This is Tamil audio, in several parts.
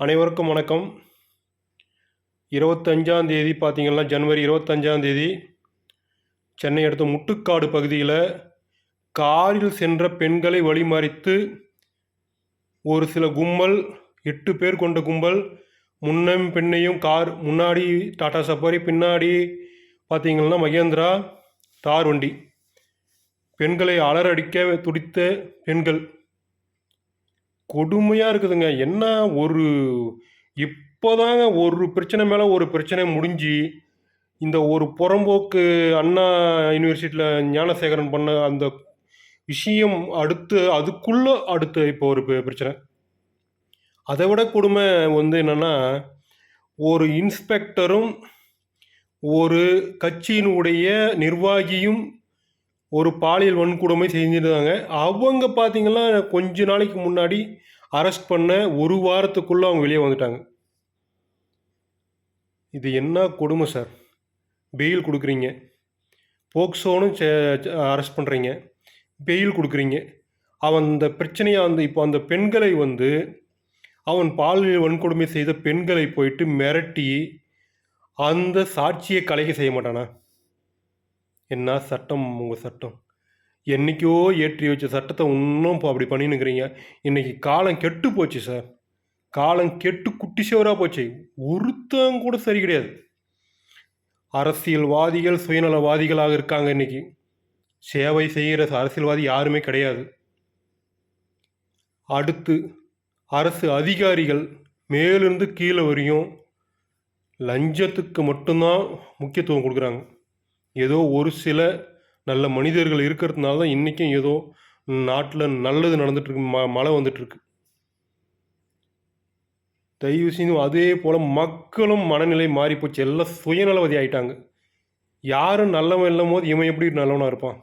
அனைவருக்கும் வணக்கம். இருபத்தஞ்சாம் தேதி பார்த்தீங்கன்னா ஜனவரி இருபத்தஞ்சாம் தேதி சென்னை அடுத்த முட்டுக்காடு பகுதியில் காரில் சென்ற பெண்களை வழிமறித்து ஒரு சில கும்பல் எட்டு பேர் கொண்ட கும்பல் முன்னையும் பெண்ணையும் கார் முன்னாடி டாடா சஃபாரி பின்னாடி பார்த்தீங்கன்னா மகேந்திரா தார் வண்டி. பெண்களை அலறடிக்க துடித்த பெண்கள். கொடுமையாக இருக்குதுங்க. என்ன ஒரு இப்போதாங்க ஒரு பிரச்சனை மேலே ஒரு பிரச்சனை முடிஞ்சு இந்த ஒரு புறம்போக்கு அண்ணா யூனிவர்சிட்டியில் ஞானசேகரன் பண்ண அந்த விஷயம் அடுத்து அதுக்குள்ளே அடுத்து இப்போ ஒரு பிரச்சனை. அதை விட கொடுமை வந்து என்னென்னா ஒரு இன்ஸ்பெக்டரும் ஒரு கட்சியினுடைய நிர்வாகியும் ஒரு பாலியல் வன்கொடுமை செஞ்சிருந்தாங்க. அவங்க பார்த்திங்கன்னா கொஞ்ச நாளைக்கு முன்னாடி அரெஸ்ட் பண்ண ஒரு வாரத்துக்குள்ளே அவங்க வெளியே வந்துட்டாங்க. இது என்ன கொடுமை சார் பெயில் கொடுக்குறீங்க. போக்சோனும் அரெஸ்ட் பண்ணுறீங்க பெயில் கொடுக்குறீங்க. அவன் அந்த பிரச்சனையை அந்த இப்போ அந்த பெண்களை வந்து அவன் பாலியல் வன்கொடுமை செய்த பெண்களை போயிட்டு மிரட்டி அந்த சாட்சியை கலைக்க செய்ய மாட்டானா? என்ன சட்டம் உங்கள் சட்டம்? என்னைக்கோ ஏற்றி வச்ச சட்டத்தை இன்னும் இப்போ அப்படி பண்ணினுக்கிறீங்க. இன்னைக்கு காலம் கெட்டு போச்சு சார் காலம் கெட்டு குட்டி சேவராக போச்சு. ஒருத்தன் கூட சரி கிடையாது. அரசியல்வாதிகள் சுயநலவாதிகளாக இருக்காங்க இன்னைக்கு. சேவை செய்கிற அரசியல்வாதி யாருமே கிடையாது. அடுத்து அரசு அதிகாரிகள் மேலிருந்து கீழே வரையும் லஞ்சத்துக்கு மட்டும்தான் முக்கியத்துவம் கொடுக்குறாங்க. ஏதோ ஒரு சில நல்ல மனிதர்கள் இருக்கிறதுனால தான் இன்றைக்கும் ஏதோ நாட்டில் நல்லது நடந்துட்டுருக்கு ம மழை வந்துட்டுருக்கு. தயவு செய்து அதே போல் மக்களும் மனநிலை மாறி போச்சு. எல்லாம் சுயநலவதி ஆயிட்டாங்க. யாரும் நல்லவன் இல்லாம போது இவன் எப்படி நல்லவனாக இருப்பான்?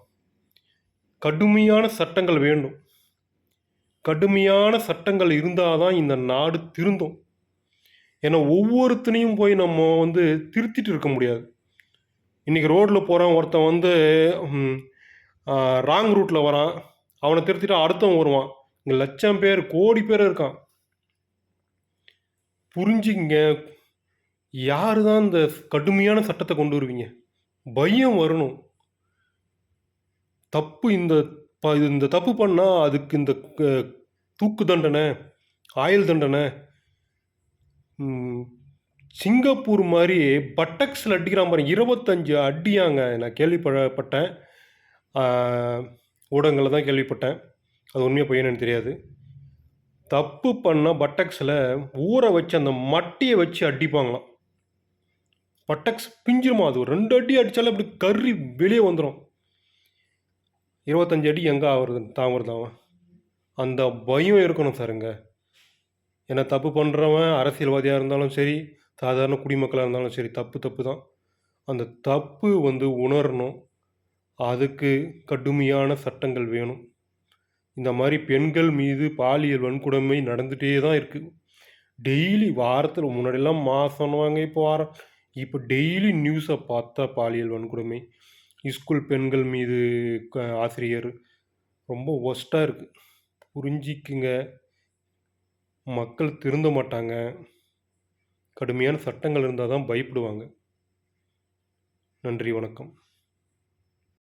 கடுமையான சட்டங்கள் வேண்டும். கடுமையான சட்டங்கள் இருந்தால் தான் இந்த நாடு திருந்தும். ஏன்னா ஒவ்வொருத்தனையும் போய் நம்ம வந்து திருத்திட்டு இருக்க முடியாது. இன்றைக்கி ரோட்டில் போகிறான் ஒருத்தன் வந்து ராங் ரூட்டில் வரான். அவனை திருத்திட்டு அடுத்தவன் வருவான். இங்கே லட்சம் பேர் கோடி பேர் இருக்கான். புரிஞ்சுங்க யார் தான் இந்த கடுமையான சட்டத்தை கொண்டு வருவீங்க? பயம் வரணும். தப்பு இந்த ப- இந்த தப்பு பண்ணால் அதுக்கு இந்த தூக்கு தண்டனை ஆயுள் தண்டனை சிங்கப்பூர் மாதிரி பட்டக்ஸில் அடிக்கிறான் பாருங்க இருபத்தஞ்சு அடியாங்க நான் கேள்விப்பட்டேன் ஊடகங்களில் தான் கேள்விப்பட்டேன். அது உண்மையாக பொய்யன்னு எனக்கு தெரியாது. தப்பு பண்ணால் பட்டக்ஸில் ஊற வச்சு அந்த மட்டியை வச்சு அடிப்பாங்களாம். பட்டக்ஸ் பிஞ்சிருமா? அது ஒரு ரெண்டு அடி அடித்தாலே அப்படி கறி வெளியே வந்துடும் இருபத்தஞ்சு அடி எங்கே ஆகுறது தாங்குறது அவன் அந்த பயம் இருக்கணும் சாருங்க. ஏன்னா தப்பு பண்ணுறவன் அரசியல்வாதியாக இருந்தாலும் சரி சாதாரண குடிமக்களாக இருந்தாலும் சரி தப்பு தப்பு தான். அந்த தப்பு வந்து உணரணும். அதுக்கு கடுமையான சட்டங்கள் வேணும். இந்த மாதிரி பெண்கள் மீது பாலியல் வன்கொடுமை நடந்துகிட்டே தான் இருக்குது டெய்லி வாரத்தில் முன்னாடியெல்லாம் மாதம்னுவாங்க இப்போ வாரம். இப்போ டெய்லி நியூஸை பார்த்தா பாலியல் வன்கொடுமை. ஸ்கூல் பெண்கள் மீது க- ஆசிரியர். ரொம்ப ஒஸ்ட்டாக இருக்குது புரிஞ்சிக்குங்க. மக்கள் திருந்த மாட்டாங்க. கடுமையான சட்டங்கள் இருந்தால் தான் பயப்படுவாங்க. நன்றி வணக்கம்.